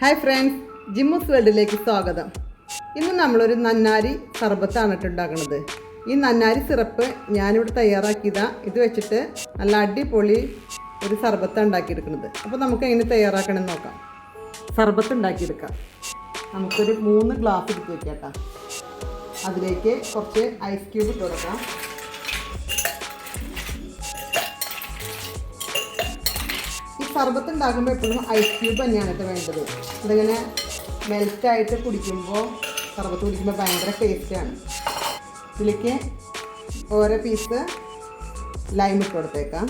Hi friends ജിമ്മുസ് വേൾഡിലേക്ക് സ്വാഗതം. ഇന്ന് നമ്മളൊരു നന്നാരി സർബത്താണ് ഇട്ടുണ്ടാക്കുന്നത് ഈ നന്നാരി സിറപ്പ് ഞാനിവിടെ തയ്യാറാക്കിയതാ. ഇത് വെച്ചിട്ട് നല്ല അടിപൊളി ഒരു സർബത്താണ് ഉണ്ടാക്കിയെടുക്കുന്നത്. അപ്പോൾ നമുക്ക് എങ്ങനെ തയ്യാറാക്കണമെന്ന് നോക്കാം. സർബത്ത് ഉണ്ടാക്കിയെടുക്കാം. നമുക്കൊരു മൂന്ന് ഗ്ലാസ് എടുത്ത് വെക്കാം കേട്ടോ. അതിലേക്ക് കുറച്ച് ഐസ് ക്യൂബ് ഇട്ട് കൊടുക്കാം. സർബത്ത് ഉണ്ടാക്കുമ്പോൾ എപ്പോഴും ഐസ് ക്യൂബ് തന്നെയാണ് കേട്ടോ വേണ്ടത്. ഇതിങ്ങനെ മെൽറ്റായിട്ട് കുടിക്കുമ്പോൾ സർബത്ത് കുടിക്കുമ്പോൾ ഭയങ്കര ടേസ്റ്റാണ് ഇതിലേക്ക് ഓരോ പീസ് ലൈം ഇട്ട് കൊടുത്തേക്കാം.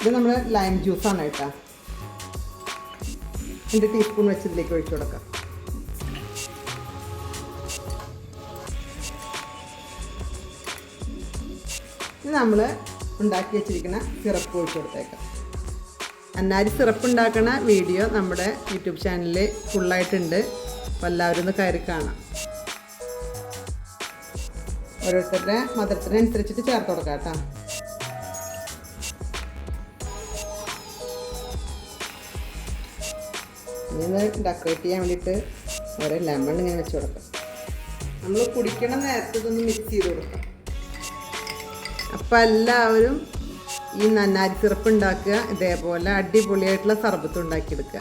ഇത് നമ്മൾ ലൈം ജ്യൂസാണ് കേട്ടോ. രണ്ട് ടീസ്പൂൺ വെച്ച് ഇതിലേക്ക് ഒഴിച്ചു കൊടുക്കാം. ഇത് നമ്മൾ ഉണ്ടാക്കി വെച്ചിരിക്കുന്ന സിറപ്പ് ഒഴിച്ചു കൊടുത്തേക്കാം. അന്നാരി സിറപ്പ് ഉണ്ടാക്കുന്ന വീഡിയോ നമ്മുടെ യൂട്യൂബ് ചാനലിൽ ഫുള്ളായിട്ടുണ്ട് അപ്പോൾ എല്ലാവരും ഒന്ന് കയറി കാണാം. ഓരോരുത്തരുടെ മധുരത്തിനനുസരിച്ചിട്ട് ചേർത്ത് കൊടുക്കാം കേട്ടോ. ഇനി ഒന്ന് ഡെക്കറേറ്റ് ചെയ്യാൻ വേണ്ടിയിട്ട് ഓരോ ലെമൺ ഇങ്ങനെ വെച്ച് കൊടുക്കാം. നമ്മൾ കുടിക്കണം നേരത്തെ ഇതൊന്ന് മിക്സ് ചെയ്ത് കൊടുക്കാം. അപ്പം എല്ലാവരും ഈ നന്നാരി സിറപ്പ് ഉണ്ടാക്കുക ഇതേപോലെ അടിപൊളിയായിട്ടുള്ള സർബത്ത് ഉണ്ടാക്കിയെടുക്കുക.